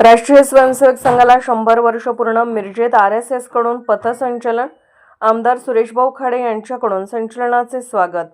राष्ट्रीय स्वयंसेवक संघाला शंभर वर्ष पूर्ण मिरजेत आर एस एसकडून पथसंचलन. आमदार सुरेशभाऊ खाडे यांच्याकडून संचलनाचे स्वागत.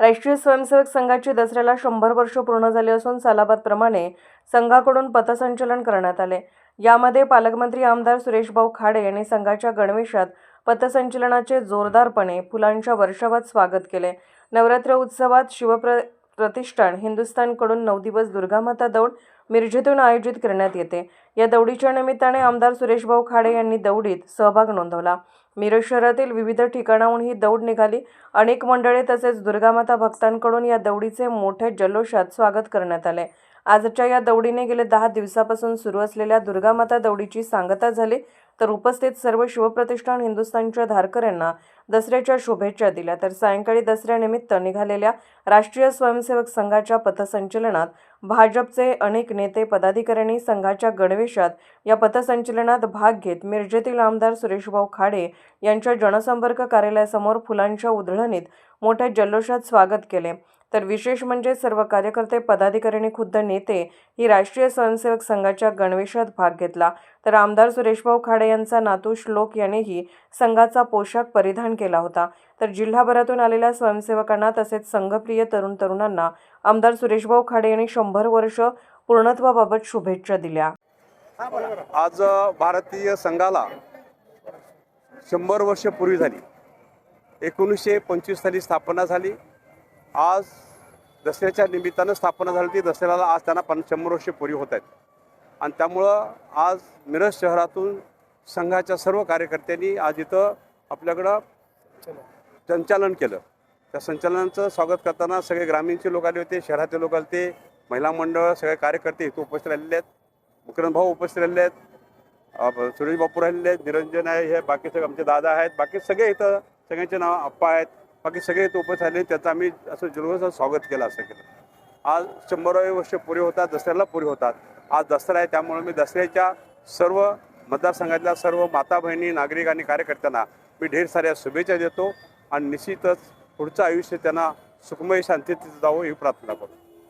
राष्ट्रीय स्वयंसेवक संघाची दसऱ्याला शंभर वर्ष पूर्ण झाली असून सालाबादप्रमाणे संघाकडून पथसंचलन करण्यात आले. यामध्ये पालकमंत्री आमदार सुरेशभाऊ खाडे यांनी संघाच्या गणवेशात पथसंचलनाचे जोरदारपणे फुलांच्या वर्षावात स्वागत केले. नवरात्र उत्सवात शिवप्र प्रतिष्ठान हिंदुस्थानकडून नऊ दिवस दुर्गामाता दौड मिरजेतून आयोजित करण्यात येते. या दौडीच्या निमित्ताने आमदार सुरेशभाऊ खाडे यांनी दौडीत सहभाग नोंदवला. मिरज शहरातील विविध ठिकाणाहून ही दौड निघाली. अनेक मंडळे तसेच दुर्गामाता भक्तांकडून या दौडीचे मोठ्या जल्लोषात स्वागत करण्यात आले. आजच्या या दौडीने गेले दहा दिवसापासून सुरू असलेल्या दुर्गामाता दौडीची सांगता झाली. तर उपस्थित सर्व शिवप्रतिष्ठान हिंदुस्थानच्या धारकऱ्यांना दसऱ्याच्या शुभेच्छा दिल्या. तर सायंकाळी दसऱ्यानिमित्त निघालेल्या राष्ट्रीय स्वयंसेवक संघाच्या पथसंचलनात भाजपचे अनेक नेते पदाधिकाऱ्यांनी संघाच्या गणवेशात या पथसंचलनात भाग घेत मिरजेतील आमदार सुरेशभाऊ खाडे यांच्या जनसंपर्क कार्यालयासमोर फुलांच्या उधळणीत मोठ्या जल्लोषात स्वागत केले. तर विशेष म्हणजे सर्व कार्यकर्ते पदाधिकाऱ्यांनी खुद्द नेते ही राष्ट्रीय स्वयंसेवक संघाच्या गणवेशात भाग घेतला. तर आमदार सुरेशभाऊ खाडे यांचा नातू श्लोक यानेही संघाचा पोशाख परिधान केला होता. तर जिल्हाभरातून आलेल्या स्वयंसेवकांना तसेच संघप्रिय तरुण तरुणांना आमदार सुरेशभाऊ खाडे यांनी शंभर वर्ष पूर्णत्वाबाबत शुभेच्छा दिल्या. आज भारतीय संघाला शंभर वर्ष पूर्वी झाली. एकोणीसशे पंचवीस साली स्थापना झाली. आज दसऱ्याच्या निमित्तानं स्थापना झाली ती दसऱ्याला आज त्यांना पण शंभर वर्ष पुरी होत आहेत. आणि त्यामुळं आज मिरज शहरातून संघाच्या सर्व कार्यकर्त्यांनी आज इथं आपल्याकडं संचालन केलं. त्या संचालनाचं स्वागत करताना सगळे ग्रामीणचे लोक आले होते शहरातले लोक आले होते महिला मंडळ सगळे कार्यकर्ते इथं उपस्थित राहिलेले आहेत. मुकरंद भाऊ उपस्थित राहिलेले आहेत. सुरेश बापू राहिलेले आहेत. निरंजन आहे हे बाकी सगळे आमचे दादा आहेत. बाकी सगळे इथं सगळ्यांचे नाव आप्पा आहेत. बाकी सगळे इथं आले त्याचं आम्ही असं जल्लोषात स्वागत केलं असं केलं. आज शंभरावे वर्ष पुरे होतात दसऱ्याला पुरे होतात. आज दसरा आहे त्यामुळे मी दसऱ्याच्या सर्व मतदारसंघातल्या सर्व माता बहिणी नागरिक आणि कार्यकर्त्यांना मी ढेर साऱ्या शुभेच्छा देतो आणि निश्चितच पुढचं आयुष्य त्यांना सुखमय शांतीत जावं ही प्रार्थना करतो.